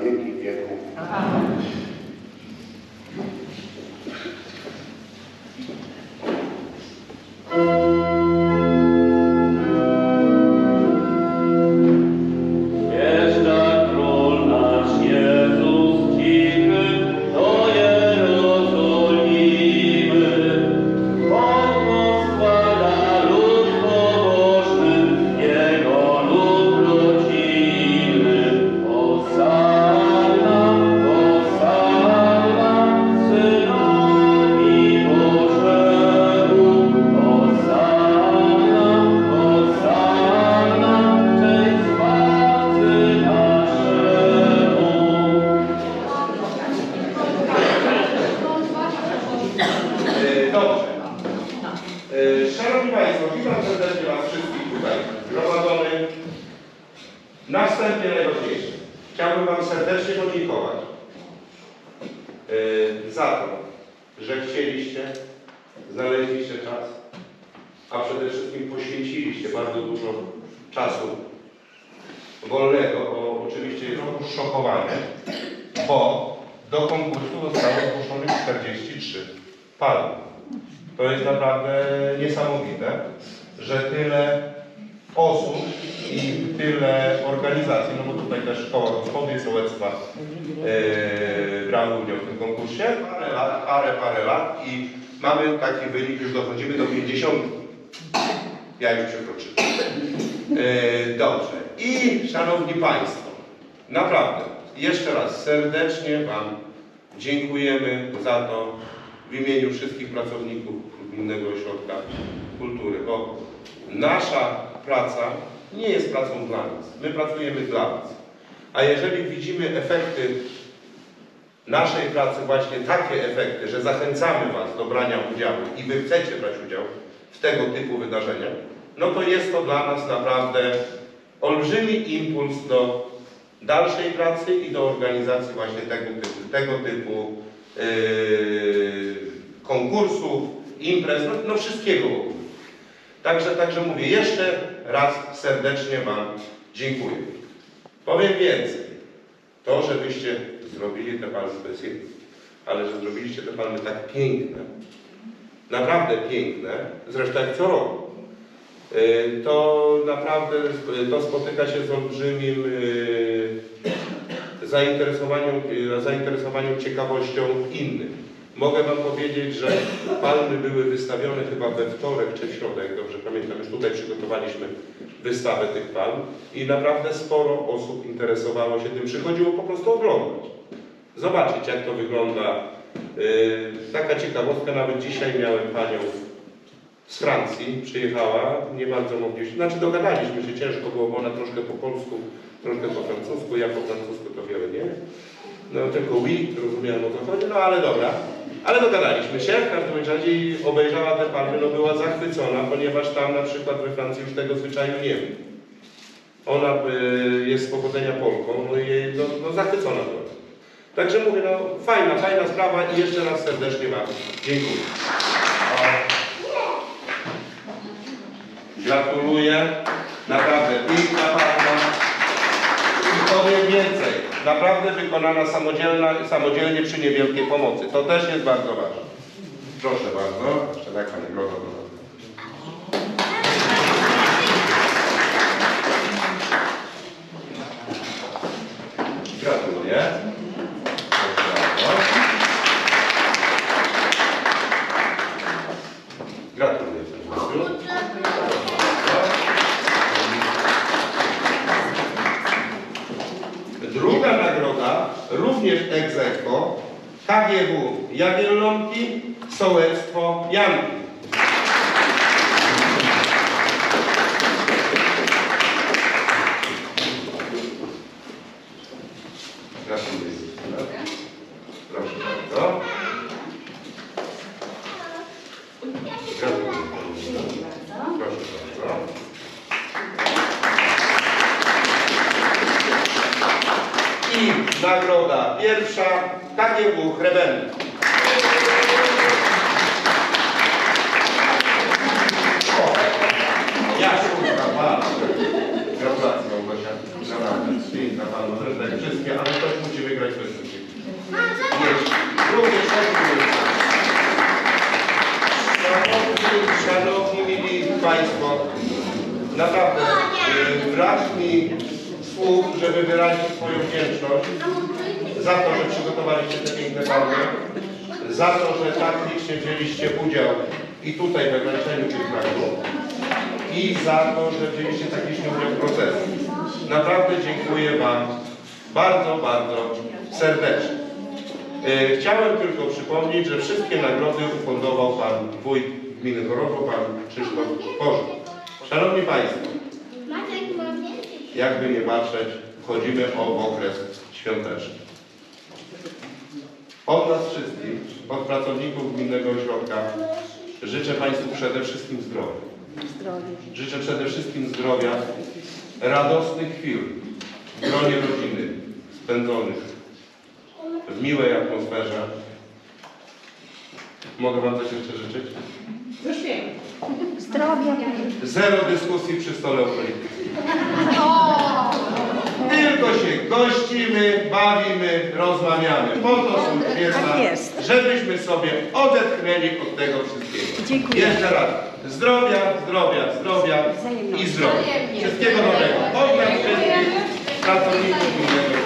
天气监控。Że chcieliście, znaleźliście czas, a przede wszystkim poświęciliście bardzo dużo czasu wolnego, bo oczywiście jest to szokowanie, bo do konkursu zostało zgłoszonych 43 palm. To jest naprawdę niesamowite, że tyle osób i tyle organizacji, no bo tutaj też Szkoła Gospody i Sołectwa e, brały udział w tym konkursie, parę lat, parę, parę lat i mamy taki wynik, już dochodzimy do 50. Ja już przekroczyłem. E, dobrze. I Szanowni Państwo, naprawdę, jeszcze raz serdecznie Wam dziękujemy za to w imieniu wszystkich pracowników Gminnego Ośrodka Kultury, bo nasza praca nie jest pracą dla nas. My pracujemy dla Was. A jeżeli widzimy efekty naszej pracy, właśnie takie efekty, że zachęcamy Was do brania udziału i Wy chcecie brać udział w tego typu wydarzeniach, no to jest to dla nas naprawdę olbrzymi impuls do dalszej pracy i do organizacji właśnie tego typu, tego typu yy, konkursów, imprez, no, no wszystkiego. Także, także mówię, jeszcze raz serdecznie Wam dziękuję. Powiem więcej. To, że Wyście zrobili te palmy, to jest jedno. Ale że zrobiliście te palmy tak piękne, naprawdę piękne, zresztą jak co roku, y, to naprawdę to spotyka się z olbrzymim y, zainteresowaniem, y, zainteresowaniem ciekawością innych. Mogę Wam powiedzieć, że palmy były wystawione chyba we wtorek czy jak dobrze pamiętam, już tutaj przygotowaliśmy wystawę tych palm i naprawdę sporo osób interesowało się tym, przychodziło po prostu oglądać. Zobaczyć jak to wygląda. Yy, taka ciekawostka, nawet dzisiaj miałem panią z Francji, przyjechała, nie bardzo mogliśmy, znaczy dogadaliśmy się, ciężko było, bo ona troszkę po polsku, troszkę po francusku, ja po francusku to wiele nie. No tylko oui, rozumiałem o co chodzi, no ale dobra. Ale dogadaliśmy się, w każdym razie obejrzała te palmy, no była zachwycona, ponieważ tam na przykład we Francji już tego zwyczaju nie ma. Ona y, jest z pochodzenia Polką, no i jej, no, no zachwycona była. Także mówię, no fajna, fajna sprawa i jeszcze raz serdecznie Wam dziękuję. Gratuluję, naprawdę piękna naprawdę wykonana samodzielnie przy niewielkiej pomocy. To też jest bardzo ważne. Proszę bardzo, jeszcze tak Pani Groda. Gratuluję. Proszę bardzo. Gratuluję. Pani Gosiu. Druga nagroda, również ex aequo, KGW Jagiellonki, Sołectwo Janki. Nagroda pierwsza KGW Hrebenna. Szanowni, szanowni mili Państwo, naprawdę no, y, brak mi słów, żeby wyrazić swoją wdzięczność za to, że przygotowaliście te piękne barwy, za to, że tak licznie wzięliście udział i tutaj we wręczeniu tych nagród i za to, że wzięliście tak liczny udział w procesie. Naprawdę dziękuję Wam bardzo, bardzo serdecznie. E, Chciałem tylko przypomnieć, że wszystkie nagrody ufundował Pan Wójt Gminy Chorążo, Pan Krzysztof Bożek. Szanowni Państwo, jakby nie patrzeć, wchodzimy o okres świąteczny. Od nas wszystkich, od pracowników Gminnego Ośrodka, życzę Państwu przede wszystkim zdrowia. Życzę przede wszystkim zdrowia, radosnych chwil w gronie rodziny spędzonych miłej atmosferze. Mogę Wam coś jeszcze życzyć? Zdrowia. Zero dyskusji przy stole politycznym. Tylko się gościmy, bawimy, rozmawiamy. Po to są święta, Tak żebyśmy sobie odetchnęli od tego wszystkiego. Dziękuję. Jeszcze raz. Zdrowia, zdrowia, zdrowia i zdrowia. Wszystkiego dobrego. Od nas wszystkich pracowników